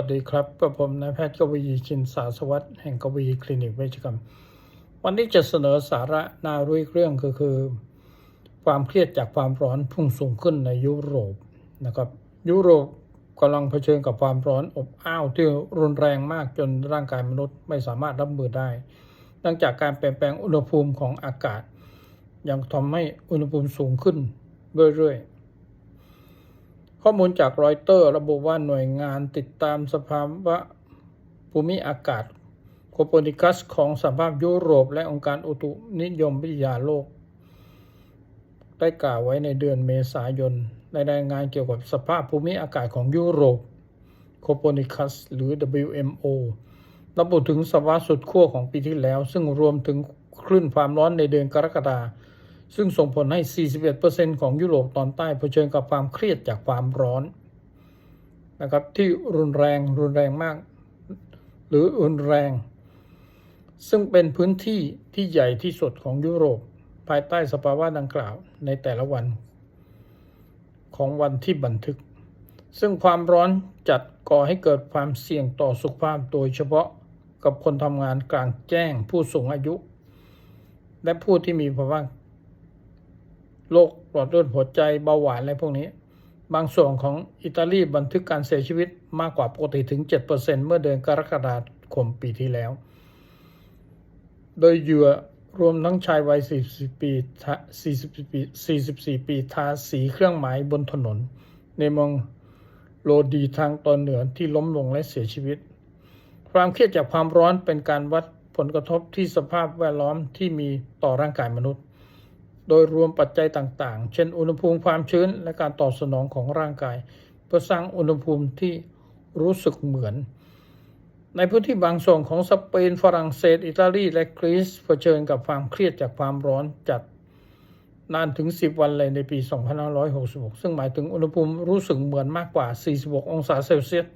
สวัสดีครับกับผมนายแพทย์กวีชินสาสวัสดิ์แห่งกวีคลินิกเวชกรรม วันนี้จะเสนอสาระน่ารู้อีกเรื่องก็คือ ความเครียดจากความร้อนพุ่งสูงขึ้นในยุโรปนะครับยุโรปกำลังเผชิญกับความร้อนอบอ้าวที่รุนแรงมากจนร่างกายมนุษย์ไม่สามารถรับมือได้เนื่องจากการเปลี่ยนแปลงอุณหภูมิของอากาศ ยังทำให้อุณหภูมิสูงขึ้นเรื่อยๆ ข้อมูลจากรอยเตอร์ระบุว่าหน่วยงานติดตามสภาวะภูมิอากาศโคเปนิคัสของสหภาพยุโรปและองค์การอุตุนิยมวิทยาโลก ได้กล่าวไว้ในเดือนเมษายน ในรายงานเกี่ยวกับสภาพภูมิอากาศของยุโรปโคเปนิคัสหรือ WMO ระบุถึงสภาวะสุดขั้วของปีที่แล้ว ซึ่งรวมถึงคลื่นความร้อนในเดือนกรกฎาคม ซึ่งส่งผลให้ 41%ของยุโรปตอนใต้เผชิญกับความเครียดจากความร้อนนะครับที่รุนแรงรุนแรงมาก หรือรุนแรง ซึ่งเป็นพื้นที่ที่ใหญ่ที่สุดของยุโรป ภายใต้สภาวะดังกล่าวในแต่ละวัน ของวันที่บันทึก ซึ่งความร้อนจัดก่อให้เกิดความเสี่ยงต่อสุขภาพโดยเฉพาะกับคนทำงานกลางแจ้งผู้สูงอายุ และผู้ที่มีภาวะ โรคหลอดเลือดหัวใจเบาหวานอะไรพวกนี้ บางส่วนของอิตาลีบันทึกการเสียชีวิตมากกว่าปกติถึง 7%เมื่อเดือนกรกฎาคมปีที่แล้ว โดยเหยื่อรวมทั้งชายวัย 40 ปีทะ40 ปี 44 ปี ทาสีเครื่องหมายบนถนน ในเมืองโลดีทางตอนเหนือที่ล้มลงและเสียชีวิต ความเครียดจากความร้อนเป็นการวัดผลกระทบที่สภาพแวดล้อมที่มีต่อร่างกายมนุษย์ โดยรวมปัจจัยต่างๆ เช่น อุณหภูมิความชื้นและการตอบสนองของร่างกาย เพื่อสร้างอุณหภูมิที่รู้สึกเหมือน ในพื้นที่บางส่วนของสเปนฝรั่งเศส อิตาลี และกรีซเผชิญกับความเครียดจากความร้อนจัดนานถึง 10 วันเลยในปี 2566 ซึ่งหมายถึงอุณหภูมิรู้สึกเหมือนมากกว่า 46 องศาเซลเซียส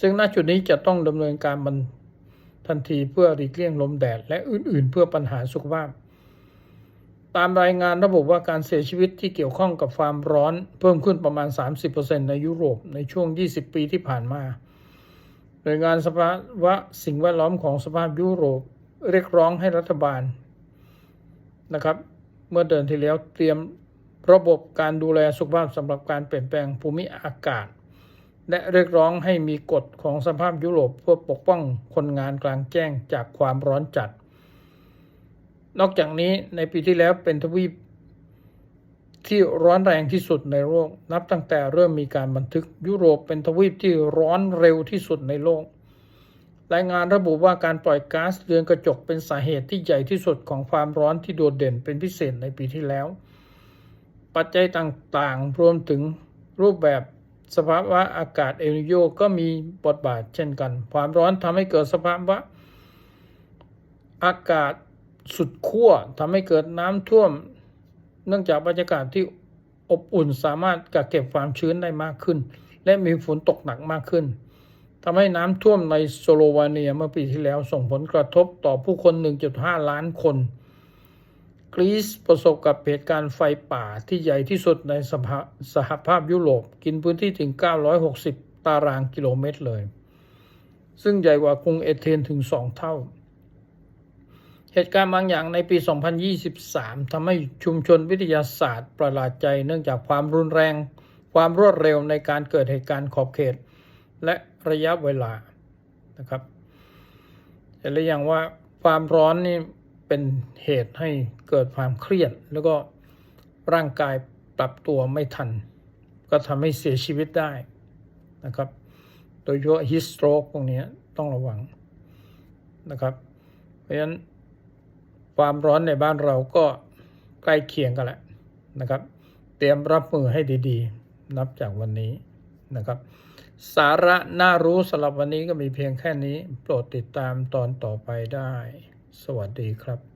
ซึ่งณจุดนี้จะต้องดำเนินการมันทันทีเพื่อหลีกเลี่ยงลมแดด และอื่นๆ เพื่อปัญหาสุขภาพ ตามรายงานระบุว่าการเสียชีวิตที่เกี่ยวข้องกับความร้อน เพิ่มขึ้นประมาณ 30%ในยุโรปในช่วง 20 ปีที่ผ่านมาโดยงานสภาวะสิ่งแวดล้อมของสภาพยุโรปเรียกร้องให้รัฐบาลนะครับ เมื่อเดือนที่แล้วเตรียมระบบการดูแลสุขภาพสำหรับการเปลี่ยนแปลงภูมิอากาศ และเรียกร้องให้มีกฎของสภาพยุโรปเพื่อปกป้องคนงานกลางแจ้งจากความร้อนจัด นอกจากนี้ในปีที่แล้วเป็นทวีปที่ร้อนแรงที่สุดในโลก นับตั้งแต่เริ่มมีการบันทึกยุโรปเป็นทวีปที่ร้อนเร็วที่สุดในโลก รายงานระบุว่าการปล่อยก๊าซเรือนกระจกเป็นสาเหตุที่ใหญ่ที่สุดของความร้อนที่โดดเด่นเป็นพิเศษในปีที่แล้ว ปัจจัยต่างๆ รวมถึงรูปแบบสภาวะอากาศเอลนิโยก็มีบทบาทเช่นกัน ความร้อนทำให้เกิดสภาวะอากาศ สุดขั้วทำให้เกิดน้ำท่วม เนื่องจากบรรยากาศที่อบอุ่นสามารถกักเก็บความชื้นได้มากขึ้น และมีฝนตกหนักมากขึ้นทำให้น้ำท่วมในสโลวาเนียเมื่อปีที่แล้วส่งผลกระทบต่อผู้คน 1.5 ล้านคน กรีซประสบกับเหตุการณ์ไฟป่าที่ใหญ่ที่สุดในสหสหภาพยุโรปกินพื้นที่ถึง 960 ตารางกิโลเมตรเลย ซึ่งใหญ่กว่ากรุงเอเธนถึง 2 เท่า เหตุการณ์บางอย่างในปี 2023ทำให้ชุมชนวิทยาศาสตร์ประหลาดใจ เนื่องจากความรุนแรง ความรวดเร็วในการเกิดเหตุการณ์ขอบเขต และระยะเวลานะครับเห็นหรือยังว่าความร้อนนี่เป็นเหตุให้เกิดความเครียด แล้วก็ร่างกายปรับตัวไม่ทัน ก็ทำให้เสียชีวิตได้นะครับ โดยเฉพาะฮิสโตรกพวกนี้ต้องระวังนะครับ เพราะฉะนั้น ความร้อนในบ้านเราก็ใกล้เคียงกันแหละนะครับ เตรียมรับมือให้ดีๆ นับจากวันนี้นะครับ สาระน่ารู้สำหรับวันนี้ก็มีเพียงแค่นี้ โปรดติดตามตอนต่อไปได้ สวัสดีครับ